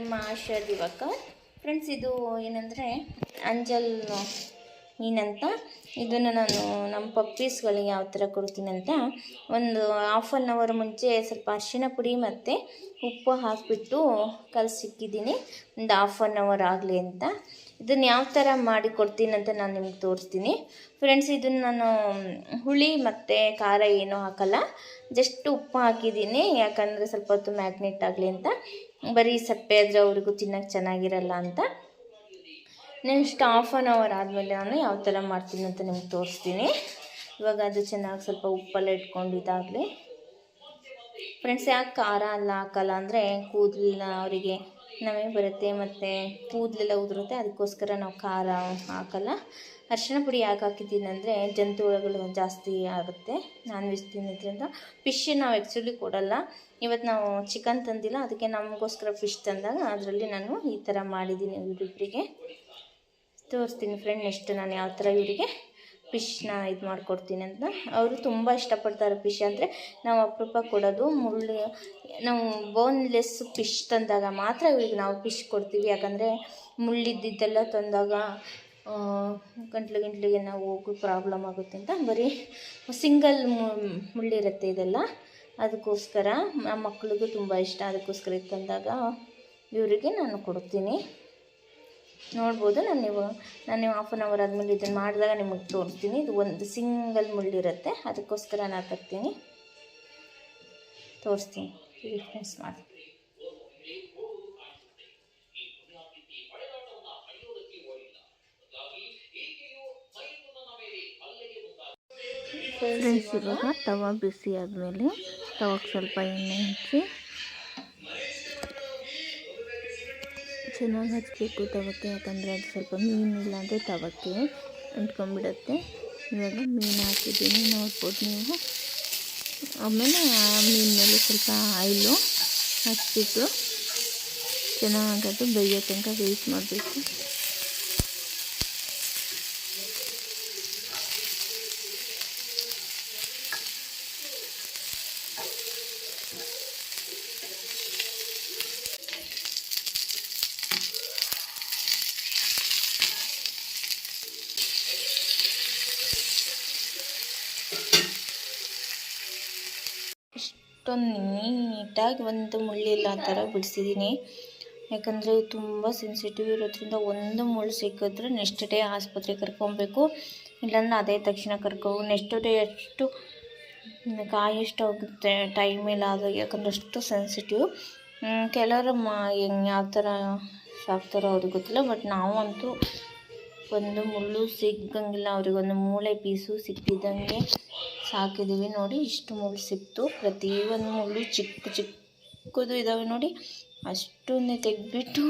ನಿಮ್ಮ ಆಶಾ ದಿವಾಕರ್ ಫ್ರೆಂಡ್ಸ್ ಇದು ಏನಂದರೆ ಅಂಜಲ್ ಮೀನಂತ ಇದನ್ನು ನಾನು ನಮ್ಮ ಪಪ್ಪೀಸ್ಗಳಿಗೆ ಯಾವ ಥರ ಕೊಡ್ತೀನಂತ. ಒಂದು ಹಾಫ್ ಆನ್ ಅವರ್ ಮುಂಚೆ ಸ್ವಲ್ಪ ಅರಿಶಿನ ಪುಡಿ ಮತ್ತು ಉಪ್ಪು ಹಾಕಿಬಿಟ್ಟು ಕಲಸಿಕ್ಕಿದ್ದೀನಿ. ಒಂದು ಹಾಫ್ ಆನ್ ಅವರ್ ಆಗಲಿ ಅಂತ. ಇದನ್ನು ಯಾವ ಥರ ಮಾಡಿ ಕೊಡ್ತೀನಿ ಅಂತ ನಾನು ನಿಮ್ಗೆ ತೋರಿಸ್ತೀನಿ. ಫ್ರೆಂಡ್ಸ್ ಇದನ್ನು ನಾನು ಹುಳಿ ಮತ್ತು ಖಾರ ಏನೂ ಹಾಕಲ್ಲ. ಜಸ್ಟ್ ಉಪ್ಪು ಹಾಕಿದ್ದೀನಿ. ಯಾಕಂದರೆ ಸ್ವಲ್ಪ ಹೊತ್ತು ಮ್ಯಾಗ್ನೆಟ್ ಆಗಲಿ ಅಂತ. ಬರೀ ಸಪ್ಪೆ ಆದರೆ ಅವ್ರಿಗೂ ತಿನ್ನೋಕ್ಕೆ ಚೆನ್ನಾಗಿರಲ್ಲ ಅಂತ. ನೆಕ್ಸ್ಟ್ ಹಾಫ್ ಆನ್ ಅವರ್ ಆದಮೇಲೆ ನಾನು ಯಾವ ಥರ ಮಾಡ್ತೀನಿ ಅಂತ ನಿಮ್ಗೆ ತೋರಿಸ್ತೀನಿ. ಇವಾಗ ಅದು ಚೆನ್ನಾಗಿ ಸ್ವಲ್ಪ ಉಪ್ಪಲ್ಲ ಇಟ್ಕೊಂಡು ಇದಾಗಲಿ. ಫ್ರೆಂಡ್ಸ್ ಯಾಕೆ ಖಾರ ಎಲ್ಲ ಹಾಕಲ್ಲ ಅಂದರೆ ಕೂದಲಿನ ಅವರಿಗೆ ನಮಗೆ ಬರುತ್ತೆ ಮತ್ತು ಕೂದಲೆಲ್ಲ ಉದುರುತ್ತೆ. ಅದಕ್ಕೋಸ್ಕರ ನಾವು ಖಾರ ಹಾಕಲ್ಲ. ಅರಿಶಿಣ ಪುಡಿ ಯಾಕೆ ಹಾಕಿದ್ದೀನಿ ಅಂದರೆ ಜಂತು ಹುಳಗಳು ಜಾಸ್ತಿ ಆಗುತ್ತೆ. ನಾನ್ ವೆಜ್ ತಿನ್ನೋದ್ರಿಂದ ಫಿಶ್ ನಾವು ಆ್ಯಕ್ಚುಲಿ ಕೊಡಲ್ಲ. ಇವತ್ತು ನಾವು ಚಿಕನ್ ತಂದಿಲ್ಲ. ಅದಕ್ಕೆ ನಮಗೋಸ್ಕರ ಫಿಶ್ ತಂದಾಗ ಅದರಲ್ಲಿ ನಾನು ಈ ಥರ ಮಾಡಿದ್ದೀನಿ ಇವರಿಬ್ಬರಿಗೆ ತೋರಿಸ್ತೀನಿ ಫ್ರೆಂಡ್ ನೆಕ್ಸ್ಟ್ ನಾನು ಯಾವ ಥರ ಇವರಿಗೆ. ಫಿಶ್ನ ಇದು ಮಾಡಿಕೊಡ್ತೀನಿ ಅಂತ. ಅವರು ತುಂಬ ಇಷ್ಟಪಡ್ತಾರೆ ಫಿಶ್ ಅಂದರೆ ನಾವು ಅಪರೂಪ ಕೊಡೋದು, ಮುಳ್ಳು, ನಾವು ಬೋನ್ಲೆಸ್ ಫಿಶ್ ತಂದಾಗ ಮಾತ್ರ ಇವ್ರಿಗೆ ನಾವು ಫಿಶ್ ಕೊಡ್ತೀವಿ. ಯಾಕಂದರೆ ಮುಳ್ಳಿದ್ದಿದ್ದೆಲ್ಲ ತಂದಾಗ ಗಂಟ್ಲು ಗಂಟ್ಲಿಗೆ ನಾವು ಹೋಗಿ ಪ್ರಾಬ್ಲಮ್ ಆಗುತ್ತೆ ಅಂತ ಬರೀ ಸಿಂಗಲ್ ಮುಳ್ಳಿರುತ್ತೆ ಇದೆಲ್ಲ. ಅದಕ್ಕೋಸ್ಕರ ನಮ್ಮ ಮಕ್ಳಿಗೂ ತುಂಬ ಇಷ್ಟ. ಅದಕ್ಕೋಸ್ಕರ ಇದು ತಂದಾಗ ಇವರಿಗೆ ನಾನು ಕೊಡ್ತೀನಿ. ನೋಡ್ಬೋದು. ನಾನು ನೀವು ನಾನು ನೀವು ಹಾಫ್ ಆನ್ ಅವರ್ ಆದಮೇಲೆ ಇದನ್ನು ಮಾಡಿದಾಗ ನಿಮಗೆ ತೋರಿಸ್ತೀನಿ. ಇದು ಒಂದು ಸಿಂಗಲ್ ಮುಳ್ಳಿರುತ್ತೆ ಅದಕ್ಕೋಸ್ಕರ ನಾನು ತರ್ತೀನಿ. ತೋರಿಸ್ತೀನಿ. ಡಿಫ್ರೆನ್ಸ್ ಮಾಡಿ. ಫ್ರೆಂಡ್ಸ್ ಇವಾಗ ತವ ಬಿಸಿ ಆದಮೇಲೆ, ತವಾಗ ಸ್ವಲ್ಪ ಎಣ್ಣೆ ಹಚ್ಚಿ ಚೆನ್ನಾಗಿ ಹಚ್ಚಬೇಕು ತವಕ್ಕೆ, ಯಾಕಂದರೆ ಅದು ಸ್ವಲ್ಪ ಮೀನು ಅಂದರೆ ತವಕ್ಕೆ ಅಂಟ್ಕೊಂಡ್ಬಿಡುತ್ತೆ. ಇವಾಗ ಮೀನು ಹಾಕಿದ್ದೀನಿ, ನೋಡ್ಬೋದು ನೀವು. ಆಮೇಲೆ ಆ ಮೀನು ಮೇಲೆ ಸ್ವಲ್ಪ ಆಯಿಲು ಹಚ್ಚಿಬಿಟ್ಟು ಚೆನ್ನಾಗಿ ಬೇಯೋ ತನಕ ವೇಯ್ಟ್ ಮಾಡಬೇಕು. ಇಷ್ಟೊಂದು ನೀಟಾಗಿ ಒಂದು ಮುಳ್ಳಿಲ್ಲ ಆ ಥರ ಬಿಡಿಸಿದ್ದೀನಿ. ಯಾಕಂದರೆ ತುಂಬ ಸೆನ್ಸಿಟಿವ್ ಇರೋದ್ರಿಂದ ಒಂದು ಮುಳ್ಳು ಸಿಕ್ಕಿದ್ರೆ ನೆಕ್ಸ್ಟ್ ಡೇ ಆಸ್ಪತ್ರೆಗೆ ಕರ್ಕೊಬೇಕು. ಇಲ್ಲಾಂದ್ರೆ ಅದೇ ತಕ್ಷಣ ಕರ್ಕೊ ನೆಕ್ಸ್ಟ್ ಡೇ ಅಷ್ಟು ಕಾಯಷ್ಟು ಹೋಗುತ್ತೆ ಟೈಮ್ ಇಲ್ಲ ಅದು. ಯಾಕಂದ್ರೆ ಅಷ್ಟು ಸೆನ್ಸಿಟಿವ್ ಕೆಲವರು ಮಾ ಹೆಂಗೆ ಯಾವ ಥರ ಸಾಕ್ತಾರೋ ಅವ್ರಿಗೆ ಗೊತ್ತಿಲ್ಲ ಬಟ್ ನಾವಂತೂ ಒಂದು ಮುಳ್ಳು ಸಿಕ್ಕಂಗಿಲ್ಲ ಅವ್ರಿಗೊಂದು ಮೂಳೆ ಪೀಸು ಸಿಕ್ಕಿದಂಗೆ ಸಾಕಿದ್ದೀವಿ ನೋಡಿ. ಇಷ್ಟು ಮುಳ್ಳು ಸಿಕ್ತು. ಪ್ರತಿಯೊಂದು ಮುಳ್ಳು ಚಿಕ್ಕ ಚಿಕ್ಕದು ಇದ್ದಾವೆ ನೋಡಿ. ಅಷ್ಟನ್ನೇ ತೆಗೆದ್ಬಿಟ್ಟು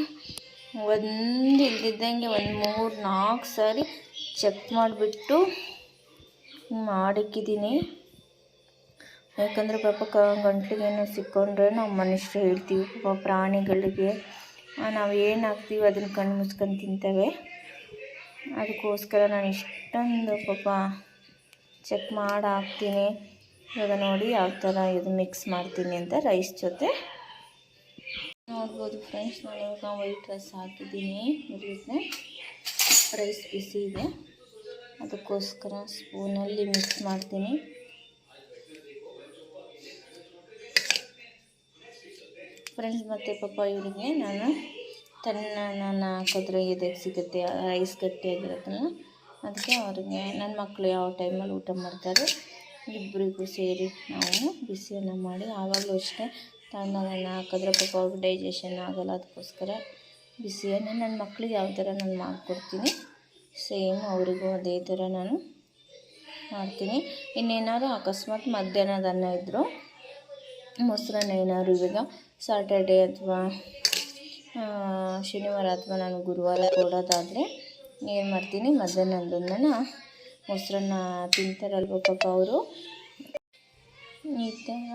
ಒಂದು ಇಲ್ದಿದ್ದಂಗೆ ಒಂದು ಮೂರು ನಾಲ್ಕು ಸಾರಿ ಚೆಕ್ ಮಾಡಿಬಿಟ್ಟು ಮಾಡಿಕ್ಕಿದ್ದೀನಿ ಯಾಕಂದರೆ ಪಾಪ ಕ ಗಂಟ್ಲಿಗೇನು ಸಿಕ್ಕೊಂಡ್ರೆ ನಾವು ಮನುಷ್ಯರು ಹೇಳ್ತೀವಿ, ಪಾಪ ಪ್ರಾಣಿಗಳಿಗೆ. ನಾವು ಏನು ಹಾಕ್ತೀವಿ ಅದನ್ನು ಕಣ್ಣು ಮುಚ್ಕೊಂಡು ತಿಂತವೆ. ಅದಕ್ಕೋಸ್ಕರ ನಾನು ಇಷ್ಟೊಂದು ಪಾಪ ಚೆಕ್ ಮಾಡಿ ಹಾಕ್ತೀನಿ ಇವಾಗ ನೋಡಿ ಯಾವ ಥರ ಇದು ಮಿಕ್ಸ್ ಮಾಡ್ತೀನಿ ಅಂತ ರೈಸ್ ಜೊತೆ. ನೋಡ್ಬೋದು ಫ್ರೆಂಡ್ಸ್ ನಾನು ಇವಾಗ ವೈಟ್ ರೈಸ್ ಹಾಕಿದ್ದೀನಿ. ಇರುತ್ತೆ ರೈಸ್ ಬಿಸಿ ಇದೆ. ಅದಕ್ಕೋಸ್ಕರ ಸ್ಪೂನಲ್ಲಿ ಮಿಕ್ಸ್ ಮಾಡ್ತೀನಿ. ಫ್ರೆಂಡ್ಸ್ ಮತ್ತು ಪಾಪ ಇವರಿಗೆ ನಾನು ತನ್ನ ನಾನು ಹಾಕಿದ್ರೆ ಎದಕ್ಕೆ ಸಿಗುತ್ತೆ ರೈಸ್ ಗಟ್ಟಿಯಾಗಿರುತ್ತಲ್ಲ ಅದಕ್ಕೆ ಅವ್ರಿಗೆ ನನ್ನ ಮಕ್ಕಳು ಯಾವ ಟೈಮಲ್ಲಿ ಊಟ ಮಾಡ್ತಾರೆ ಇಬ್ಬರಿಗೂ ಸೇರಿ ನಾವು ಬಿಸಿಯನ್ನು ಮಾಡಿ ಆವಾಗಲೂ ಅಷ್ಟೇ ತಣ್ಣಗನ್ನು ಹಾಕಿದ್ರೆ ಪಾಪ ಅವ್ರಿಗೆ ಡೈಜೆಷನ್ ಆಗೋಲ್ಲ, ಅದಕ್ಕೋಸ್ಕರ ಬಿಸಿಯನ್ನು ನನ್ನ ಮಕ್ಳಿಗೆ ಯಾವ ಥರ ನಾನು ಮಾಡಿಕೊಡ್ತೀನಿ ಸೇಮ್ ಅವರಿಗೂ ಅದೇ ಥರ ನಾನು ಮಾಡ್ತೀನಿ. ಇನ್ನೇನಾದ್ರು ಅಕಸ್ಮಾತ್ ಮಧ್ಯಾಹ್ನದ ಅನ್ನ ಇದ್ದರು ಮೊಸರನ್ನ ಏನಾದ್ರು ಇವಾಗ ಸ್ಯಾಟರ್ಡೇ ಅಥವಾ ಶನಿವಾರ ಅಥವಾ ನಾನು ಗುರುವಾರ ಕೊಡೋದಾದರೆ ಏನು ಮಾಡ್ತೀನಿ ಮಧ್ಯಾಹ್ನದನ್ನ ಮೊಸರನ್ನ ತಿಂತಾರಲ್ವ ಪಾಪ ಅವರು. ನೀಟಾಗ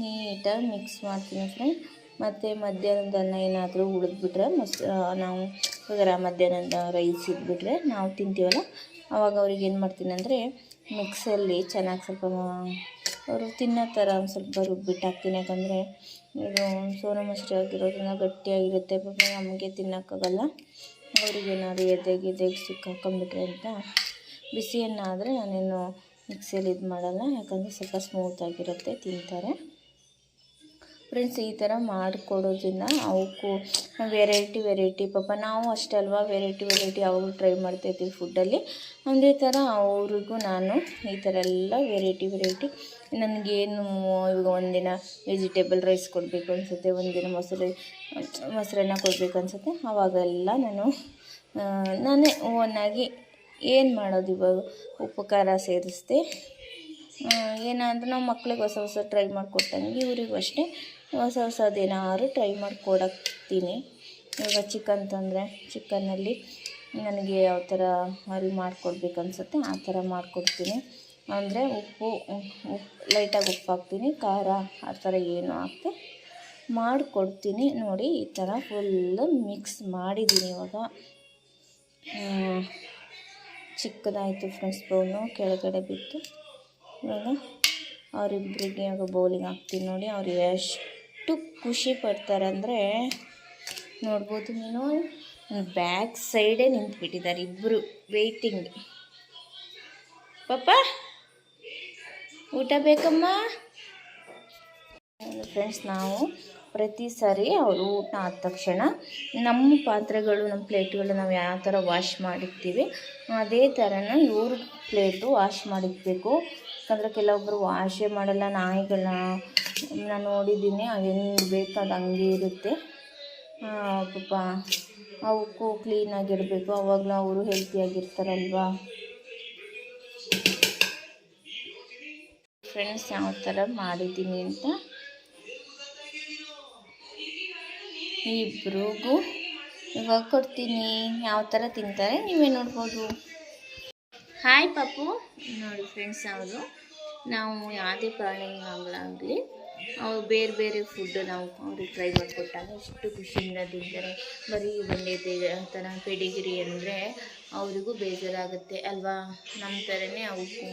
ನೀಟಾಗಿ ಮಿಕ್ಸ್ ಮಾಡ್ತೀನಿ ಫ್ರೆಂಡ್ ಮತ್ತು ಮಧ್ಯಾಹ್ನದ ಅನ್ನ ಏನಾದರೂ ಉಳಿದ್ಬಿಟ್ರೆ ಮೊಸ ನಾವು ಇವಾಗ ಮಧ್ಯಾಹ್ನದ ರೈಸ್ ಇದ್ಬಿಟ್ರೆ ನಾವು ತಿಂತೀವಲ್ಲ ಆವಾಗ ಅವ್ರಿಗೆ ಏನು ಮಾಡ್ತೀನಿ ಅಂದರೆ ಮಿಕ್ಸಲ್ಲಿ ಚೆನ್ನಾಗಿ ಸ್ವಲ್ಪ, ಅವರು ತಿನ್ನೋ ಥರ ಸ್ವಲ್ಪ ರುಬ್ಬಿಟ್ಟು ಹಾಕ್ತೀನಿ. ಯಾಕಂದರೆ ಇದು ಸೋನಾ ಮಸೂರಿ ಆಗಿರೋದ್ರಿಂದ ಗಟ್ಟಿಯಾಗಿರುತ್ತೆ, ಪಾಪ ನಮಗೆ ತಿನ್ನೋಕ್ಕಾಗಲ್ಲ. ಅವ್ರಿಗೇನಾದ್ರು ಎದೆಗೆ ಎದೆಗೆ ಸಿಕ್ಕಾಕೊಂಡ್ಬಿಟ್ರೆ ಅಂತ ಬಿಸಿಯನ್ನಾದರೆ ನಾನೇನು ಮಿಕ್ಸಿಯಲ್ಲಿ ಇದು ಮಾಡಲ್ಲ, ಯಾಕಂದರೆ ಸ್ವಲ್ಪ ಸ್ಮೂತಾಗಿರುತ್ತೆ ತಿಂತಾರೆ. ಫ್ರೆಂಡ್ಸ್ ಈ ಥರ ಮಾಡಿಕೊಡೋದ್ರಿಂದ ಅವಕ್ಕೂ ವೆರೈಟಿ ವೆರೈಟಿ ಪಾಪ ನಾವು ಅಷ್ಟೇ ಅಲ್ವಾ ವೆರೈಟಿ ವೆರೈಟಿ ಅವರು ಟ್ರೈ ಮಾಡ್ತಾಯಿದ್ದೀವಿ ಫುಡ್ಡಲ್ಲಿ ಅದೇ ಥರ ಅವ್ರಿಗೂ ನಾನು ಈ ಥರ ಎಲ್ಲ ವೆರೈಟಿ ವೆರೈಟಿ ನನಗೇನು, ಇವಾಗ ಒಂದಿನ ವೆಜಿಟೇಬಲ್ ರೈಸ್ ಕೊಡಬೇಕು ಅನಿಸುತ್ತೆ, ಒಂದಿನ ಮೊಸರು, ಮೊಸರನ್ನ ಕೊಡಬೇಕು ಅನಿಸುತ್ತೆ. ಆವಾಗೆಲ್ಲ ನಾನು ನಾನೇ ಓನಾಗಿ ಏನು ಮಾಡೋದು ಇವಾಗ? ಉಪ್ಪು ಖಾರ ಸೇರಿಸ್ದೆ ಏನಾದರೂ ನಾವು ಮಕ್ಳಿಗೆ ಹೊಸ ಹೊಸ ಟ್ರೈ ಮಾಡಿಕೊಟ್ಟಂಗೆ ಇವ್ರಿಗೂ ಅಷ್ಟೇ. ಹೊಸ ಹೊಸದೇನಾದ್ರು ಟ್ರೈ ಮಾಡಿಕೊಡಕ್ತೀನಿ ಇವಾಗ ಚಿಕನ್ ತಂದರೆ ಚಿಕನ್ನಲ್ಲಿ ನನಗೆ ಯಾವ ಥರ ಅಲ್ಲಿ ಮಾಡಿಕೊಡ್ಬೇಕು ಅನ್ಸುತ್ತೆ, ಆ ಥರ ಮಾಡಿಕೊಡ್ತೀನಿ. ಅಂದರೆ ಉಪ್ಪು ಉಪ್ಪು, ಲೈಟಾಗಿ ಉಪ್ಪು ಹಾಕ್ತೀನಿ. ಖಾರ, ಆ ಥರ ಏನು ಹಾಕ್ತೆ ಮಾಡಿಕೊಡ್ತೀನಿ. ನೋಡಿ, ಈ ಥರ ಫುಲ್ಲು ಮಿಕ್ಸ್ ಮಾಡಿದ್ದೀನಿ ಇವಾಗ. ಚಿಕ್ಕದಾಯಿತು ಫ್ರೆಂಡ್ಸ್ ಬೌನು ಕೆಳಗಡೆ ಬಿತ್ತು. ಇವಾಗ ಅವರಿಬ್ಬರಿಗೆ ಇವಾಗ ಬೌಲಿಗೆ ಹಾಕ್ತೀನಿ ನೋಡಿ. ಅವ್ರು ಎಷ್ಟು ಖುಷಿ ಪಡ್ತಾರೆ ಅಂದರೆ, ನೋಡ್ಬೋದು ನೀನು ಬ್ಯಾಕ್ ಸೈಡೇ ನಿಂತ್ಬಿಟ್ಟಿದ್ದಾರೆ ಇಬ್ಬರು ವೆಯ್ಟಿಂಗ್ ಪಾಪ ಊಟ ಬೇಕಮ್ಮ? ಫ್ರೆಂಡ್ಸ್ ನಾವು ಪ್ರತಿ ಸಾರಿ ಅವರು ಊಟ ಆದ ತಕ್ಷಣ ನಮ್ಮ ಪಾತ್ರೆಗಳು, ನಮ್ಮ ಪ್ಲೇಟ್ಗಳು ನಾವು ಯಾವ ಥರ ವಾಶ್ ಮಾಡಿರ್ತೀವಿ, ಅದೇ ಥರನ ಇವ್ರ ಪ್ಲೇಟು ವಾಶ್ ಮಾಡಿಕ್ಬೇಕು ಯಾಕಂದರೆ ಕೆಲವೊಬ್ಬರು ವಾಶೇ ಮಾಡಲ್ಲ, ನಾಯಿಗಳನ್ನ ನಾನು ನೋಡಿದ್ದೀನಿ ಅದು ಹೆಂಗೆ ಬೇಕು ಅದು ಹಂಗೆ ಇರುತ್ತೆ. ಪಾಪ ಅವಕ್ಕೂ ಕ್ಲೀನಾಗಿರಬೇಕು ಅವಾಗಲೂ ಅವರು ಹೆಲ್ತಿಯಾಗಿರ್ತಾರಲ್ವಾ ಫ್ರೆಂಡ್ಸ್ ಯಾವ ಥರ ಮಾಡಿದ್ದೀನಿ ಅಂತ. ಇಬ್ರಿಗೂ ಇವಾಗ ಕೊಡ್ತೀನಿ. ಯಾವ ಥರ ತಿಂತಾರೆ ನೀವೇ ನೋಡ್ಬೋದು. ಹಾಯ್ ಪಾಪು ನೋಡಿ ಫ್ರೆಂಡ್ಸ್ ಅವರು ನಾವು ಯಾವುದೇ ಪ್ರಾಣಿಗಳಾಗಲಿ ಅವ್ರು ಬೇರೆ ಬೇರೆ ಫುಡ್ ನಾವು ಅವ್ರಿಗೆ ಟ್ರೈ ಮಾಡಿಕೊಟ್ಟಾಗ ಎಷ್ಟು ಖುಷಿಯಿಂದ ತಿಂತಾರೆ. ಬರೀ ಒಂದೇ ಥರ ಪೆಡಿಗಿರಿ ಅಂದರೆ ಅವರಿಗೂ ಬೇಜಾರಾಗುತ್ತೆ ಅಲ್ವಾ? ನಮ್ಮ ಥರನೇ ಅವಕ್ಕೂ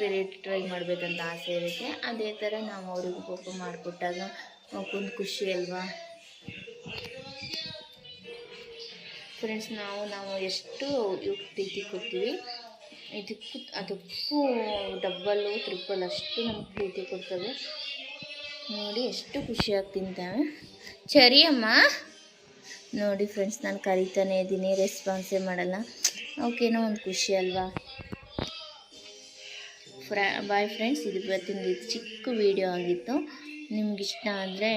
ವೆರೈಟಿ ಟ್ರೈ ಮಾಡಬೇಕಂತ ಆಸೆ ಇರುತ್ತೆ. ಅದೇ ಥರ ನಾವು ಅವ್ರಿಗೆ ಪಾಪ ಮಾಡಿಕೊಟ್ಟಾಗ ಒಂದು ಖುಷಿ ಅಲ್ವಾ? ಫ್ರೆಂಡ್ಸ್ ನಾವು ನಾವು ಎಷ್ಟು ಪ್ರೀತಿ ಕೊಡ್ತೀವಿ. ಇದಕ್ಕೂ, ಅದಕ್ಕೂ ಡಬ್ಬಲ್ಲು ಟ್ರಿಪ್ಪಲ್ ಅಷ್ಟು ನಮ್ಗೆ ಪ್ರೀತಿ ಕೊಡ್ತವೆ. ನೋಡಿ, ಎಷ್ಟು ಖುಷಿಯಾಗಿ ತಿಂತಾವೆ. ಸರಿ ಅಮ್ಮ. ನೋಡಿ ಫ್ರೆಂಡ್ಸ್ ನಾನು ಕರಿತಾನೆ ಇದ್ದೀನಿ. ರೆಸ್ಪಾನ್ಸೇ ಮಾಡಲ್ಲ. ಅವಕ್ಕೇನೋ ಒಂದು ಖುಷಿ ಅಲ್ವಾ? ಫ್ರಾ ಬಾಯ್ ಫ್ರೆಂಡ್ಸ್ ಇದು ಇವತ್ತಿನ ಚಿಕ್ಕ ವಿಡಿಯೋ ಆಗಿತ್ತು. ನಿಮ್ಗೆ ಇಷ್ಟ ಆದರೆ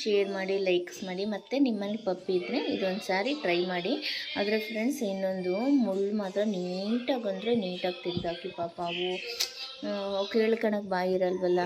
ಶೇರ್ ಮಾಡಿ ಲೈಕ್ಸ್ ಮಾಡಿ, ಮತ್ತು ನಿಮ್ಮಲ್ಲಿ ಪಪ್ಪಿ ಇದ್ದರೆ ಇದೊಂದು ಸಾರಿ ಟ್ರೈ ಮಾಡಿ. ಆದರೆ ಫ್ರೆಂಡ್ಸ್ ಇನ್ನೊಂದು ಮುಳ್ಳು ಮಾತ್ರ ನೀಟಾಗಿ ಅಂದರೆ ನೀಟಾಗಿ ತೆಗೆದಾಕಿ ಪಾಪ ಅವು. ಕೇಳ್ಕೊಳಕ್ಕೆ ಬಾಯಿ ಇರಲ್ವಲ್ಲ.